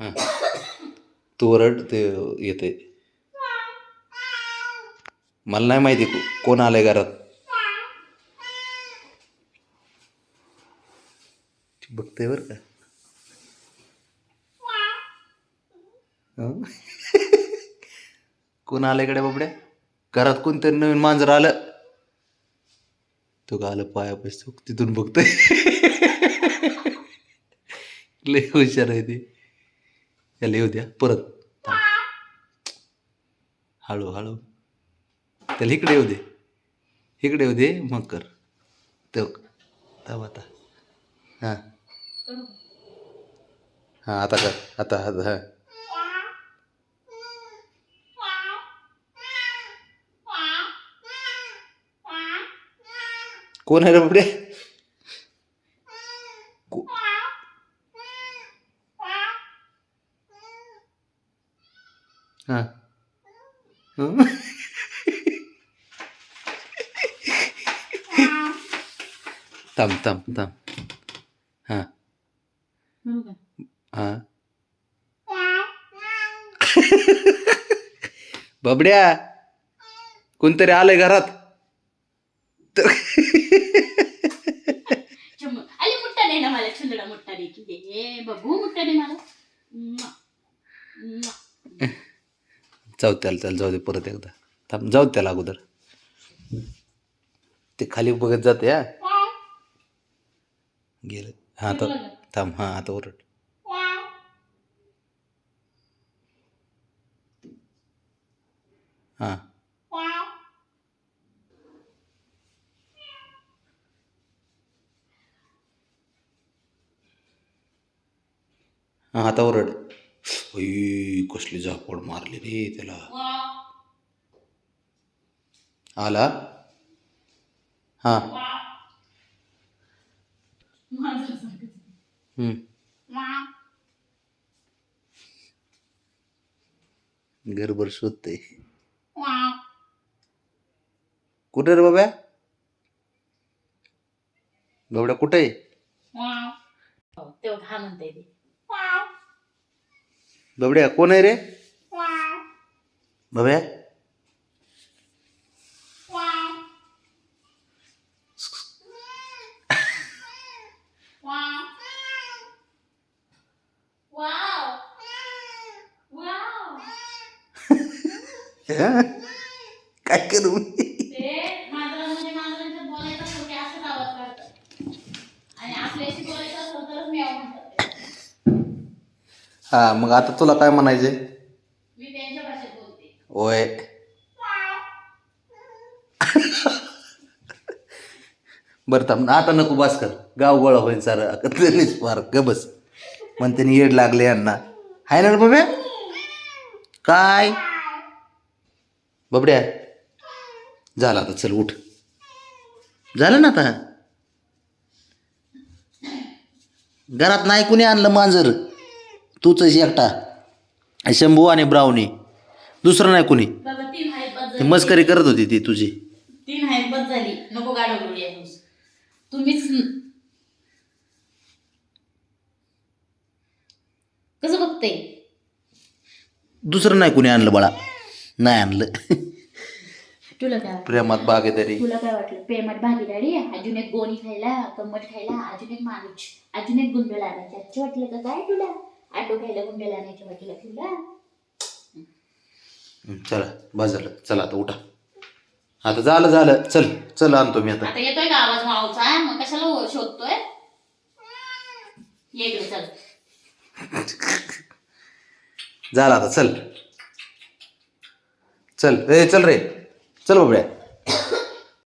हां. तू ते येते मला नाही माहिती को- कोण आलंय घरात. बघते बरं का. कोण आलंयकडे बाबड्या? घरात कोणतरी नवीन मांजर आलं? तो का आलं पाया पैसे तिथून बघतोय. लय हुशार आहे ते. त्याला येऊ द्या परत. हळू हळू. त्याला इकडे येऊ दे. इकडे येऊ दे मग कर. तो थांब आता. हां. हां आता कर. आता आता हां. कोण आहे रे बाबड्या को- हां. हं? थांब थांब थांब. हां. हां. बाबड्या कोणतरी आलंय घरात? तर चुम्मा. मुट्टा दे ना मला मुट्टा दे की दे. बघू मुट्टा दे मला. जाऊ त्याला त्याला जाऊ दे परत एकदा. थांब जाऊ त्याला अगोदर. ते खाली बघत जाते हा. गेलं. हां आता थांब हां आता ओरड. हां. हां आता ओरड. अई कसली झापड मारली रे त्याला. आला? हा. गरबर शोधते कुठे रे बाब्या? बाबड्या कुठे आहे? तेव्हा हा म्हणता येते बाबड्या कोण आहे रे बाब्या हं? हा मग आता तुला काय म्हणायचंय? मी त्यांच्या भाषेत बोलते. ओय बरं थांब आता नको बास कर. गाव गोळा होईल सारं. कधीच फार ग बस. म्हणते येड लागले यांना. हाय ना रे बाब्या काय? बाबड्या. झालं आता चल उठ. झालं ना आता? घरात नाही कुणी आणलं मांजर? तूच आहेस एकटा. शंभू आणि ब्राऊनी दुसरं नाही कुणी. बाबा तीन आहेत बस ती झाली मस्करी करत होती ती तुझी. तीन आहेत बस झाली. नको तुम्हीच न- कसं बघते? दुसरं नाही कुणी आणलं बाळा. नाही आणलं. तुला काय वाटलं? प्रेमात बागेदारी तुला काय वाटलं? पेमट भागीदारी अजून एक गोणी खायला कम्मट खायला अजून एक माणूस अजून एक गुंडल आणायचे अच्छे वाटलं का? काय तुला? आटो आणायचे वाटलं तुला हं, चला चला आता उठा. आता झालं झालं. चल चल आणतो मी आता. येतोय का आवाज माऊचा? मग कशाला शोधतोय? ये इकडे चल. झालं आता चल. चल ए चल रे. चल बाबड्या.